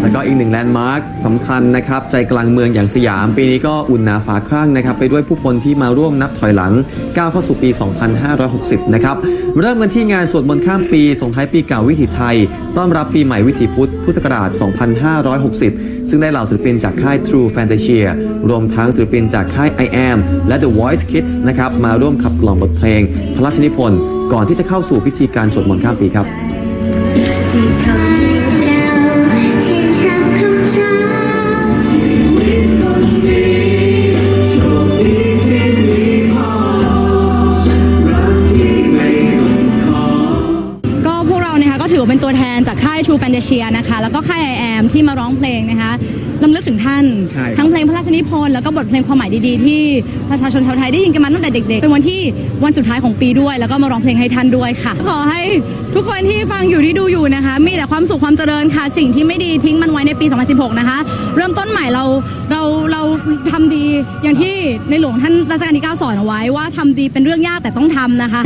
แล้วก็อีกหนึ่งแลนด์มาร์คสำคัญนะครับ ใจกลางเมืองอย่างสยาม ปีนี้ก็อุ่นหนาฝาข้างนะครับ ไปด้วยผู้คนที่มาร่วมนับถอยหลังก้าวเข้าสู่ปี 2560 นะครับ เริ่มกันที่งานสวดมนต์ข้ามปี ส่งท้ายปีเก่าวิถีไทย ต้อนรับปีใหม่วิถีพุทธพุทธศักราช 2560 ซึ่งได้เหล่าศิลปินจากค่าย True Fantasia รวมทั้งศิลปินจากค่าย I Am และ The Voice Kids นะครับมาร่วมขับกล่อมบทเพลง พระราชนิพนธ์ก่อนที่จะเข้าสู่พิธีการสวดมนต์ข้ามปีครับ นะคะก็ถือว่าเป็นตัวแทนจากค่าย True Fantasia นะคะ แล้วก็ค่าย I Am ที่มาร้องเพลงนะคะลำลึกถึงท่าน ใช่ครับ ทั้งเพลงพระราชนิพนธ์แล้วก็บทเพลงความหมายดีๆ ที่ประชาชนชาวไทยได้ยินกันมาตั้งแต่เด็กๆ เป็นวันที่วันสุดท้ายของปีด้วย แล้วก็มาร้องเพลงให้ท่านด้วยค่ะ ขอให้ทุกคนที่ฟังอยู่ที่ดูอยู่นะคะ มีแต่ความสุขความเจริญค่ะ สิ่งที่ไม่ดีทิ้งมันไว้ในปี 2016 นะคะ เริ่มต้นใหม่เราเราเราทำดีอย่างที่ในหลวงท่านรัชกาลที่ 9 สอนเอาไว้ว่าทำดีเป็นเรื่องยากแต่ต้องทำนะคะ